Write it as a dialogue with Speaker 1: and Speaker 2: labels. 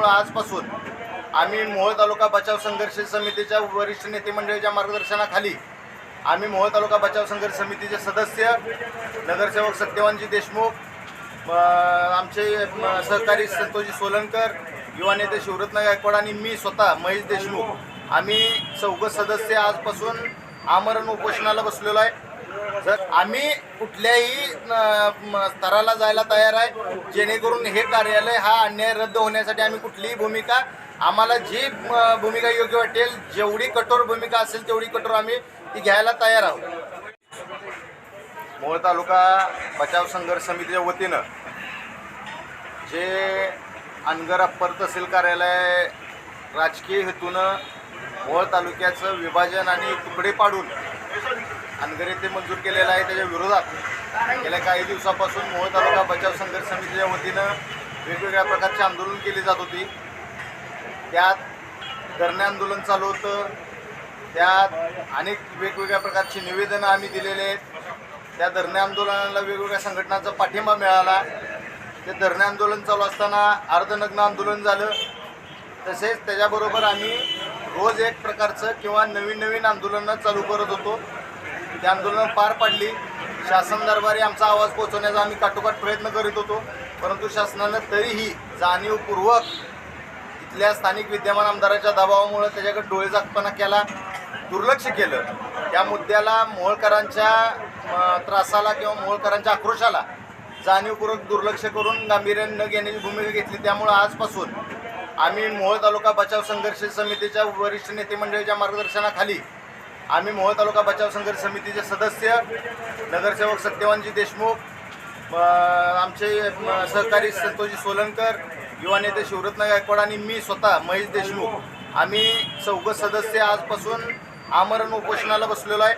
Speaker 1: त्यामुळं आजपासून आम्ही मोहोळ तालुका बचाव संघर्ष समितीच्या वरिष्ठ नेते मंडळीच्या मार्गदर्शनाखाली आम्ही मोहोळ तालुका बचाव संघर्ष समितीचे सदस्य नगरसेवक सत्यवानजी देशमुख आमचे सहकारी संतोषजी सोलनकर युवा नेते शिवरत्न गायकवाड आणि मी स्वतः महेश देशमुख आम्ही चौघ सदस्य आजपासून आमरण उपोषणाला बसलेलो आहे. सर आम्ही कुठल्याही स्तराला जायला तयार आहे. जेणेकरून हे कार्यालय हा अन्याय रद्द होण्यासाठी आम्ही कुठलीही भूमिका आम्हाला जी भूमिका योग्य वाटेल जेवढी कठोर भूमिका असेल तेवढी कठोर आम्ही ती घ्यायला तयार आहोत. मोहोळ तालुका बचाव संघर्ष समितीच्या वतीनं जे अनगर अप्पर तहसील कार्यालय राजकीय हेतूनं मोहोळ तालुक्याचं विभाजन आणि तुकडे पाडून अनगर ते मंजूर केलेलं आहे त्याच्या विरोधात. गेल्या काही दिवसापासून मोहोळ तालुका बचाव संघर्ष समितीच्या वतीनं वेगवेगळ्या प्रकारचे आंदोलन केली जात होती. त्यात धरणे आंदोलन चालू होतं. त्यात अनेक वेगवेगळ्या प्रकारची निवेदनं आम्ही दिलेले आहेत. त्या धरणे आंदोलनाला वेगवेगळ्या संघटनांचा पाठिंबा मिळाला. ते धरणे आंदोलन चालू असताना अर्धनग्न आंदोलन झालं. तसेच त्याच्याबरोबर आम्ही रोज एक प्रकारचं किंवा नवीन नवीन आंदोलनं चालू करत होतो. ती आंदोलनं पार पाडली. शासन दरबारी आमचा आवाज पोहोचवण्याचा आम्ही काटोकाट प्रयत्न करीत होतो. परंतु शासनानं तरीही जाणीवपूर्वक इथल्या स्थानिक विद्यमान आमदाराच्या दबावामुळे त्याच्याकडे डोळे जागपणा केला दुर्लक्ष केलं. या मुद्द्याला मोहोळकरांच्या त्रासाला किंवा मोहोळकरांच्या आक्रोशाला जाणीवपूर्वक दुर्लक्ष करून गांभीर्याने न घेण्याची भूमिका घेतली. त्यामुळं आजपासून आम्ही मोहोळ तालुका बचाव संघर्ष समितीच्या वरिष्ठ नेते मंडळीच्या मार्गदर्शनाखाली आम्ही मोहोळ तालुका बचाव संघर्ष समितीचे सदस्य नगरसेवक सत्यवानजी देशमुख आमचे सहकारी संतोषजी सोलनकर युवा नेते शिवरत्न गायकवाड आणि मी स्वतः महेश देशमुख आम्ही चौघ सदस्य आजपासून आमरण उपोषणाला बसलेलो आहे.